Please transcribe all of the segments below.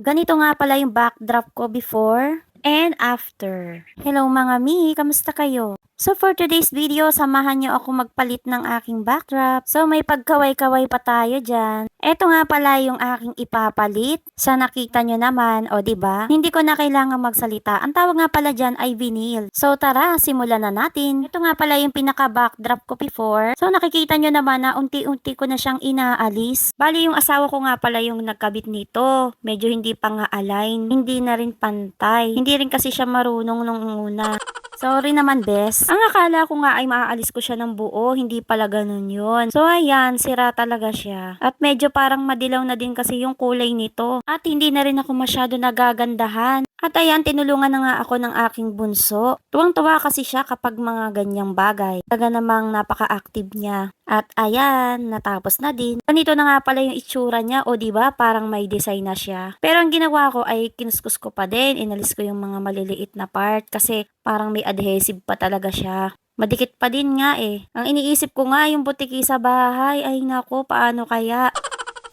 Ganito nga pala yung backdrop ko before and after. Hello mga mi, kamusta kayo? So for today's video, samahan nyo ako magpalit ng aking backdrop. So may pagkaway-kaway pa tayo dyan. Ito nga pala yung aking ipapalit. Sa nakita nyo naman, o ba diba? Hindi ko na kailangan magsalita. Ang tawag nga pala dyan ay vinyl. So tara, simulan na natin. Ito nga pala yung pinaka-backdrop ko before. So nakikita nyo naman na unti-unti ko na siyang inaalis. Bali yung asawa ko nga pala yung nagkabit nito. Medyo hindi pa nga align. Hindi na rin pantay. Hindi rin kasi siya marunong nung una. Sorry naman, bes. Ang akala ko nga ay maaalis ko siya ng buo, hindi pala ganun yun. So ayan, sira talaga siya. At medyo parang madilaw na din kasi yung kulay nito. At hindi na rin ako masyado nagagandahan. At ayan, tinulungan na nga ako ng aking bunso. Tuwang-tuwa kasi siya kapag mga ganyang bagay. Taga namang napaka-active niya. At ayan, natapos na din. Ganito na nga pala yung itsura niya, o ba Parang may design na siya. Pero ang ginawa ko ay kinuskus ko pa din. Inalis ko yung mga maliliit na part kasi parang may adhesive pa talaga siya. Madikit pa din nga eh. Ang iniisip ko nga yung butiki sa bahay, ay nako, paano kaya?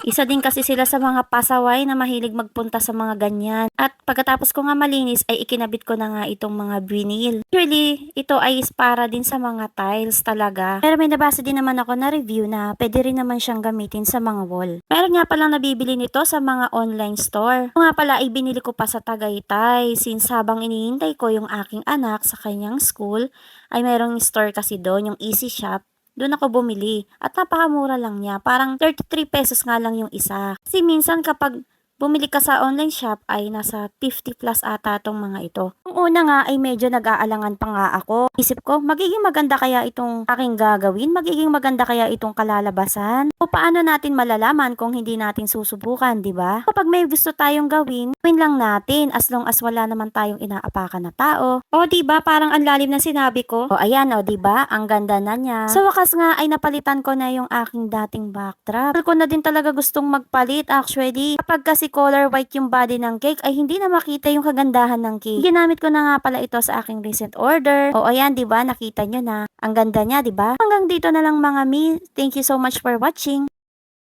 Isa din kasi sila sa mga pasaway na mahilig magpunta sa mga ganyan. At pagkatapos ko nga malinis ay ikinabit ko na nga itong mga vinyl. Actually, ito ay is para din sa mga tiles talaga. Pero may nabasa din naman ako na review na pwede rin naman siyang gamitin sa mga wall. Meron nga palang nabibili nito sa mga online store. Ito nga pala ay binili ko pa sa Tagaytay since habang inihintay ko yung aking anak sa kanyang school ay merong store kasi doon, yung Easy Shop doon ako bumili. At napakamura lang niya. Parang 33 pesos nga lang yung isa. Kasi minsan kapag bumili ka sa online shop ay nasa 50 plus ata tong mga ito. Ang una nga ay medyo nag-aalangan pa nga ako. Isip ko, magiging maganda kaya itong aking gagawin? Magiging maganda kaya itong kalalabasan? O paano natin malalaman kung hindi natin susubukan, di ba? Kapag may gusto tayong gawin, gawin lang natin as long as wala naman tayong inaapakan na tao. O di ba parang ang lalim na sinabi ko? O ayan o di ba? Ang ganda na niya. Sa wakas nga ay napalitan ko na yung aking dating backdrop. Pero ko na din talaga gustong magpalit actually. Kapag kasi color white yung body ng cake ay hindi na makita yung kagandahan ng cake. Ginamit ko na nga pala ito sa aking recent order. O ayan, 'di ba? Nakita nyo na. Ang ganda niya, 'di ba? Hanggang dito na lang mga mi. Thank you so much for watching.